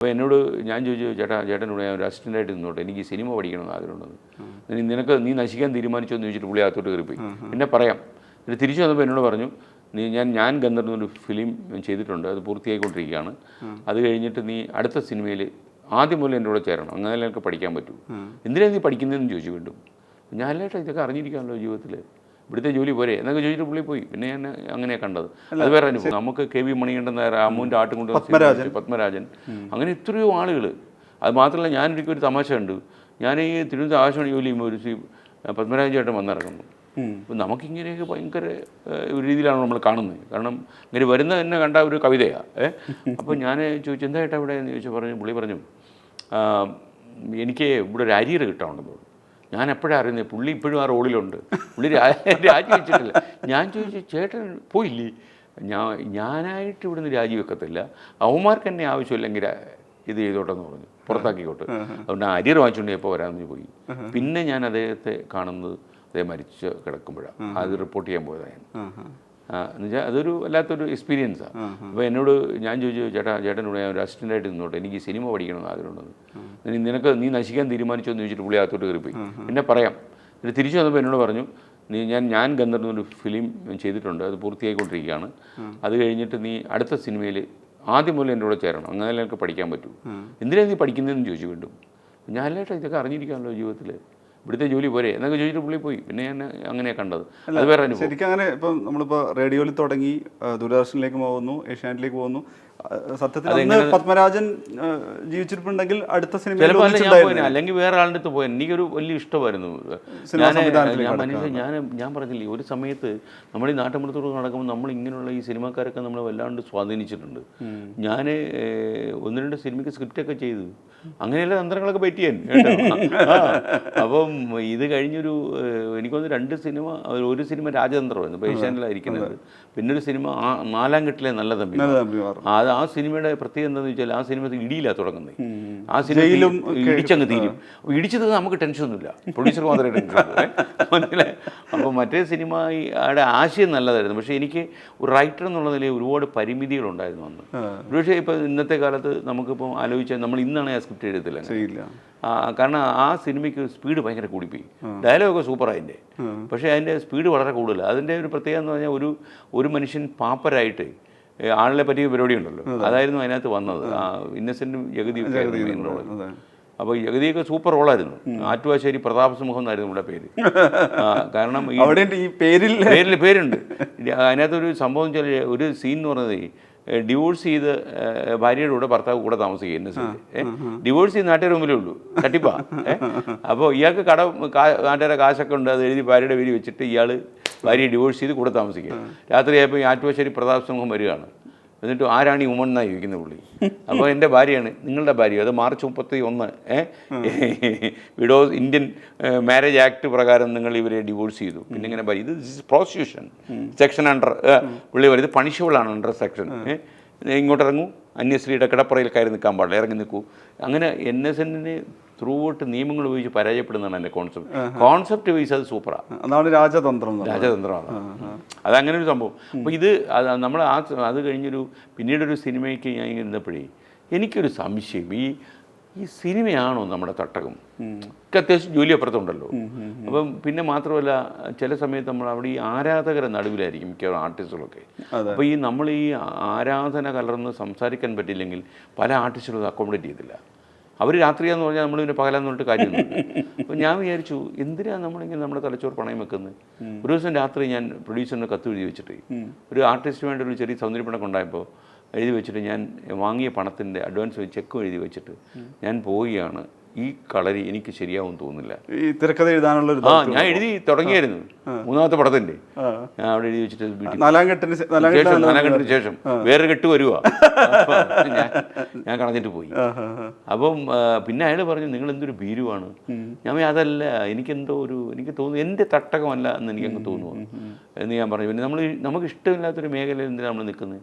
അപ്പോൾ എന്നോട് ഞാൻ ചോദിച്ചു ചേട്ടാ ചേട്ടനോട് ഞാൻ ഒരു അസിസ്റ്റന്റായിട്ട് നിന്നോട്ടെ എനിക്ക് സിനിമ പഠിക്കണമെന്ന് ആഗ്രഹമുണ്ടെന്ന്. നിനക്ക് നീ നശിക്കാൻ തീരുമാനിച്ചോ എന്ന് ചോദിച്ചിട്ട് പുള്ളി അകത്തോട്ട് കയറിപ്പോയി. എന്നെ പറയാം. എന്നിട്ട് തിരിച്ചു വന്നപ്പോൾ എന്നോട് പറഞ്ഞു നീ ഞാൻ ഞാൻ ഗന്ധർന്ന് ഒരു ഫിലിം ചെയ്തിട്ടുണ്ട് അത് പൂർത്തിയായിക്കൊണ്ടിരിക്കുകയാണ്. അത് കഴിഞ്ഞിട്ട് നീ അടുത്ത സിനിമയിൽ ആദ്യം മുതൽ എന്റെ കൂടെ ചേരണം അങ്ങനെ എനിക്ക് പഠിക്കാൻ പറ്റൂ. എന്തിനാണ് നീ പഠിക്കുന്നതെന്ന് ചോദിച്ചു വീണ്ടും. ഞാൻ അല്ലേട്ടാ ഇതൊക്കെ അറിഞ്ഞിരിക്കാമല്ലോ ജീവിതത്തിൽ ഇവിടുത്തെ ജോലി പോരെ? എന്നൊക്കെ ചോദിച്ചിട്ട് പുള്ളി പോയി. പിന്നെ ഞാൻ അങ്ങനെ കണ്ടത്. അത് വേറെ അനുഭവം നമുക്ക് കെ വി മണികണ്ഠൻ നായർ അമ്മുവിന്റെ ആട്ടും കൊണ്ട് പത്മരാജൻ. അങ്ങനെ എത്രയോ ആളുകൾ അത് മാത്രമല്ല എനിക്ക് ഒരു തമാശ ഉണ്ട് ഞാൻ ഈ തിരുവനന്തപുരം ആകാശവാണി ജോലി ചെയ്യുമ്പോൾ ഒരു പത്മരാജൻ ചേട്ടൻ വന്നിറങ്ങുന്നു. അപ്പം നമുക്കിങ്ങനെയൊക്കെ ഭയങ്കര ഒരു രീതിയിലാണ് നമ്മൾ കാണുന്നത്. കാരണം ഇങ്ങനെ വരുന്ന തന്നെ കണ്ട ഒരു കവിതയാണ് ഏഹ് അപ്പോൾ ഞാൻ ചോദിച്ചു എന്താ ഏട്ടാ ഇവിടെ? എന്ന് ചോദിച്ചു പറഞ്ഞു പുള്ളി പറഞ്ഞു എനിക്ക് ഇവിടെ ഒരു അരിയർ കിട്ടാനുണ്ടെന്ന് ഞാൻ എപ്പോഴാണ് അറിയുന്നത് പുള്ളി ഇപ്പോഴും ആ റോളിലുണ്ട്. പുള്ളി രാജിവെച്ചിട്ടില്ല ഞാൻ ചോദിച്ചു ചേട്ടൻ പോയില്ലേ? ഞാൻ ഞാനായിട്ട് ഇവിടുന്ന് രാജിവെക്കത്തില്ല അവന്മാർക്ക് എന്നെ ആവശ്യമില്ലെങ്കിൽ ഇത് ചെയ്തോട്ടെന്ന് പറഞ്ഞു. പുറത്താക്കിക്കോട്ടെ. അതുകൊണ്ട് ആ അരിയർ വാങ്ങിച്ചുകൊണ്ട് എപ്പോൾ വരാമെന്ന് പോയി. പിന്നെ ഞാൻ അദ്ദേഹത്തെ കാണുന്നത് അദ്ദേഹം മരിച്ച് കിടക്കുമ്പോഴാണ് അത് റിപ്പോർട്ട് ചെയ്യാൻ ഞാൻ. എന്നുവെച്ചാൽ അതൊരു വല്ലാത്തൊരു എക്സ്പീരിയൻസാണ് അപ്പോൾ എന്നോട് ഞാൻ ചോദിച്ചു ചേട്ടാ ചേട്ടനോട് ഞാൻ ഒരു അസിസ്റ്റന്റായിട്ട് നിന്നോട്ടെ എനിക്ക് സിനിമ പഠിക്കണമെന്ന് ആഗ്രഹമുണ്ടെന്ന്. ഇനി നിനക്ക് നീ നശിക്കാൻ തീരുമാനിച്ചോ എന്ന് ചോദിച്ചിട്ട് പുള്ളി അകത്തോട്ട് കയറിപ്പോയി. പിന്നെ പറയാം. എന്നിട്ട് തിരിച്ചു വന്നപ്പോൾ എന്നോട് പറഞ്ഞു നീ ഞാൻ ഞാൻ ഗന്ധർവ് ഒരു ഫിലിം ചെയ്തിട്ടുണ്ട് അത് പൂർത്തിയായിക്കൊണ്ടിരിക്കുകയാണ്. അത് കഴിഞ്ഞിട്ട് നീ അടുത്ത സിനിമയിൽ ആദ്യം മുതൽ എന്റെ കൂടെ ചേരണം. അങ്ങനെ എനിക്ക് പഠിക്കാൻ പറ്റൂ. എന്തിനാണ് നീ പഠിക്കുന്നതെന്ന് ചോദിച്ചു വീണ്ടും. ഞാൻ അല്ലേട്ടാ ഇതൊക്കെ അറിഞ്ഞിരിക്കാമല്ലോ ജീവിതത്തിൽ ഇവിടുത്തെ ജോലി പോരെ. എന്നൊക്കെ ചോദിച്ചിട്ട് പുള്ളി പോയി. പിന്നെ ഞാൻ അങ്ങനെ കണ്ടത്. അത് വേറെ ശരിക്കും അങ്ങനെ ഇപ്പം നമ്മളിപ്പോൾ റേഡിയോയിൽ തുടങ്ങി ദൂരദർശനിലേക്ക് പോകുന്നു ഏഷ്യാനെറ്റിലേക്ക് പോകുന്നു. സത്യത്തിൽ അന്ന് പത്മരാജൻ ജീവിച്ചിരിപ്പുണ്ടെങ്കിൽ അടുത്ത സിനിമ. അല്ലെങ്കിൽ വേറെ ആളുടെ അടുത്ത് പോയി എനിക്കൊരു വലിയ ഇഷ്ടമായിരുന്നു. ഞാൻ ഞാൻ ഞാൻ പറഞ്ഞില്ലേ ഒരു സമയത്ത് നമ്മൾ ഈ നാട്ടുമ്പുറത്തോട് നടക്കുമ്പോൾ നമ്മൾ ഇങ്ങനെയുള്ള ഈ സിനിമാക്കാരൊക്കെ നമ്മളെ വല്ലാണ്ട് സ്വാധീനിച്ചിട്ടുണ്ട്. ഞാൻ ഒന്ന് രണ്ട് സിനിമയ്ക്ക് സ്ക്രിപ്റ്റൊക്കെ ചെയ്തു. അങ്ങനെയുള്ള തന്ത്രങ്ങളൊക്കെ പറ്റിയാൻ അപ്പം ഇത് കഴിഞ്ഞൊരു എനിക്ക് എനിക്കൊന്ന് രണ്ട് സിനിമ ഒരു സിനിമ രാജതന്ത്രമായിരുന്നു പേഷ്യനിലായിരിക്കുന്നത് ഏഷ്യാനിലായിരിക്കുന്നത് പിന്നെ ഒരു സിനിമ നാലാം കെട്ടിലെ നല്ല തമ്പി. തമ്പിമാർ. അത് ആ സിനിമയുടെ പ്രത്യേകത എന്താണെന്ന് വെച്ചാൽ ആ സിനിമ ഇടിയിലാണ് തുടങ്ങുന്നത്. ആ സിനിമയിലും ഇടിച്ചങ്ങ് തീരും. അപ്പോൾ ഇടിച്ചത് നമുക്ക് ടെൻഷനൊന്നുമില്ല പ്രൊഡ്യൂസർ മാത്രമേ ടെൻഷൻ മനസ്സിലായി അപ്പോൾ മറ്റേ സിനിമ സിനിമയുടെ ആശയം നല്ലതായിരുന്നു. പക്ഷേ എനിക്ക് ഒരു റൈറ്റർ എന്നുള്ള നിലയിൽ ഒരുപാട് പരിമിതികളുണ്ടായിരുന്നു അന്ന്. പക്ഷേ ഇപ്പോൾ ഇന്നത്തെ കാലത്ത് നമുക്കിപ്പോൾ ആലോചിച്ചാൽ നമ്മൾ ഇന്നാണ് ആ സ്ക്രിപ്റ്റ് എഴുതത്തില്ല കാരണം ആ സിനിമയ്ക്ക് സ്പീഡ് ഭയങ്കര കൂടിപ്പോയി. ഡയലോഗൊക്കെ സൂപ്പറാണ് അതിന്റെ പക്ഷേ അതിന്റെ സ്പീഡ് വളരെ കൂടുതലാണ് അതിന്റെ ഒരു പ്രത്യേകത എന്ന് പറഞ്ഞാൽ ഒരു ഒരു മനുഷ്യൻ പാപ്പരായിട്ട് ആളിനെ പറ്റിയ പരിപാടി ഉണ്ടല്ലോ. അതായിരുന്നു അതിനകത്ത് വന്നത്. ഇന്നസെന്റും ഇന്നസെന്റും അതെ. അപ്പോൾ ജഗതിയൊക്കെ സൂപ്പർ റോളായിരുന്നു ആറ്റുവാശ്ശേരി പ്രതാപ സിംഹം എന്നായിരുന്നു നമ്മുടെ പേര്. കാരണം ഈ പേരിൽ പേരിൽ പേരുണ്ട്. അതിനകത്തൊരു സംഭവം വെച്ചാൽ ഒരു സീൻ എന്ന് പറയുന്നത് ഡിവോഴ്സ് ചെയ്ത് ഭാര്യയുടെ കൂടെ ഭർത്താവ് കൂടെ താമസിക്കുക സ്ഥിതി ഡിവോഴ്സ് ചെയ്ത് നാട്ടുകാർ മുമ്പിലേ ഉള്ളൂ. തട്ടിപ്പാ. അപ്പോൾ ഇയാൾക്ക് കട നാട്ടുകാരുടെ നാട്ടുകാരെ കാശൊക്കെ ഉണ്ട് അത് എഴുതി ഭാര്യയുടെ പേര് വെച്ചിട്ട് ഇയാൾ ഭാര്യയെ ഡിവോഴ്സ് ചെയ്ത് കൂടെ താമസിക്കുക. രാത്രിയായപ്പോൾ ഈ ആറ്റുവശ്ശേരി പ്രതാപ് സിംഹം വരികയാണ് എന്നിട്ട് ആരാണ് ഈ ഉമൺ എന്നാണ് ചോദിക്കുന്നത് പുള്ളി? അപ്പോൾ എന്റെ ഭാര്യയാണ് നിങ്ങളുടെ ഭാര്യ അത് മാർച്ച് മുപ്പത്തി ഒന്ന് വിഡോ ഇന്ത്യൻ മാരേജ് ആക്ട് പ്രകാരം നിങ്ങൾ ഇവരെ ഡിവോഴ്സ് ചെയ്തു. പിന്നെ ഇങ്ങനെ ഭാര്യ ഇത് പ്രോസിക്യൂഷൻ സെക്ഷൻ അണ്ടർ പുള്ളി പറയും ഇത് പണിഷബിൾ ആണ് അണ്ടർ സെക്ഷൻ ഇങ്ങോട്ട് ഇറങ്ങൂ അന്യസ്ത്രീയുടെ കിടപ്പറയിൽ കയറി നിൽക്കാൻ പാടില്ല ഇറങ്ങി നിൽക്കൂ. അങ്ങനെ എൻ എസ് എന്നിന് ത്രൂ ഔട്ട് നിയമങ്ങൾ ഉപയോഗിച്ച് പരാജയപ്പെടുന്നതാണ് എന്റെ കോൺസെപ്റ്റ് കോൺസെപ്റ്റ് വൈസ് അത് സൂപ്പറാണ് അതാണ് രാജതന്ത്രം രാജതന്ത്രമാണ്. അതങ്ങനെ ഒരു സംഭവം. അപ്പോൾ ഇത് നമ്മൾ ആ അത് കഴിഞ്ഞൊരു പിന്നീടൊരു സിനിമയ്ക്ക് ഞാൻ ഇരുന്നപ്പോഴേ എനിക്കൊരു സംശയം. ഈ ഈ സിനിമയാണോ നമ്മുടെ തട്ടകം? ഒക്കെ അത്യാവശ്യം ജോലി അപ്പുറത്തുണ്ടല്ലോ. അപ്പം പിന്നെ മാത്രമല്ല ചില സമയത്ത് നമ്മൾ അവിടെ ഈ ആരാധകരെ നടുവിലായിരിക്കും മിക്കവാറും ആർട്ടിസ്റ്റുകളൊക്കെ. അപ്പോൾ ഈ നമ്മൾ ഈ ആരാധന കലർന്ന് സംസാരിക്കാൻ പറ്റില്ലെങ്കിൽ പല ആർട്ടിസ്റ്റുകളും അക്കോമഡേറ്റ് ചെയ്തില്ല. അവർ രാത്രിയാന്ന് പറഞ്ഞാൽ നമ്മൾ പിന്നെ പകലാന്ന് പറഞ്ഞിട്ട് കാര്യം അപ്പോൾ ഞാൻ വിചാരിച്ചു എന്തിനാണ് നമ്മളിങ്ങനെ നമ്മുടെ തലച്ചോറ് പണയം വെക്കുന്നത് ഒരു ദിവസം രാത്രി ഞാൻ പ്രൊഡ്യൂസറിന് കത്ത് എഴുതി വെച്ചിട്ട്. ഒരു ആർട്ടിസ്റ്റിന് വേണ്ടി ഒരു ചെറിയ സൗന്ദര്യപ്പണക്കം ഉണ്ടായപ്പോൾ എഴുതി വെച്ചിട്ട് ഞാൻ വാങ്ങിയ പണത്തിന്റെ അഡ്വാൻസ് ചെക്കും എഴുതി വെച്ചിട്ട് ഞാൻ പോവുകയാണ്. ഈ കളരി എനിക്ക് ശരിയാവും തോന്നുന്നില്ല. ഈ തിരക്കഥ എഴുതാനുള്ള ഒരു ആ ഞാൻ എഴുതി തുടങ്ങിയായിരുന്നു. മൂന്നാമത്തെ പടത്തിന്റെ ഞാൻ അവിടെ എഴുതി വെച്ചിട്ട് നാലാം നാലാം ശേഷം കെട്ടാണ് ശേഷം. വേറെ കെട്ട് വരുവാ. ഞാൻ കളഞ്ഞിട്ട് പോയി. അപ്പം പിന്നെ അയാൾ പറഞ്ഞു നിങ്ങൾ എന്തൊരു ഭീരുവാണ് ഞാൻ അതല്ല അതല്ല എനിക്കെന്തോ ഒരു എനിക്ക് തോന്നുന്നു എന്റെ തട്ടകമല്ല എന്ന് എനിക്കങ്ങ് തോന്നുന്നു. എന്ന് ഞാൻ പറഞ്ഞു. പിന്നെ നമ്മൾ നമുക്ക് ഇഷ്ടമില്ലാത്തൊരു മേഖലയിൽ എന്തിനാണ് നമ്മൾ നിൽക്കുന്നത്?